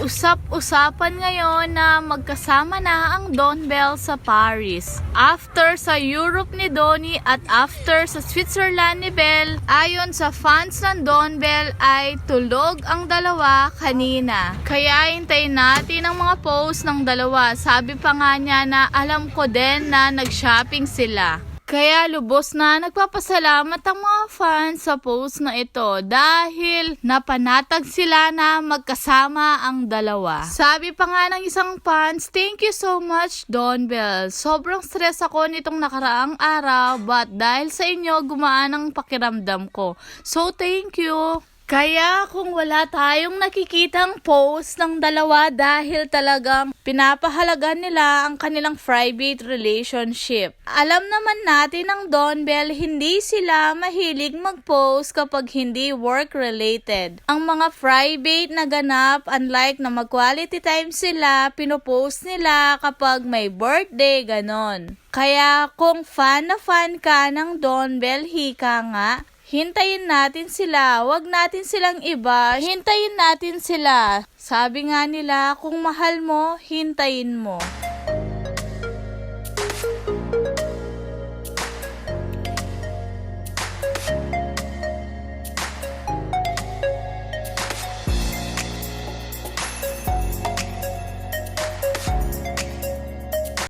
Usap-usapan ngayon na magkasama na ang Don Bell sa Paris. After sa Europe ni Donnie at after sa Switzerland ni Bell, ayon sa fans ng Don Bell ay tulog ang dalawa kanina. Kaya hintayin natin ang mga post ng dalawa. Sabi pa nga niya na alam ko din na nag-shopping sila. Kaya lubos na nagpapasalamat ang mga fans sa post na ito dahil napanatag sila na magkasama ang dalawa. Sabi pa nga ng isang fans, thank you so much Don Bell. Sobrang stress ako nitong nakaraang araw but dahil sa inyo gumaan ang pakiramdam ko. So thank you. Kaya kung wala tayong nakikitang post ng dalawa dahil talagang pinapahalagan nila ang kanilang private relationship. Alam naman natin ng Don Bell hindi sila mahilig mag-post kapag hindi work-related. Ang mga private na ganap, unlike na mag-quality time sila, pinopost nila kapag may birthday, ganon. Kaya kung fan na fan ka ng Don Bell, hika nga, Hintayin natin sila, wag natin silang iba, hintayin natin sila. Sabi nga nila, kung mahal mo, hintayin mo.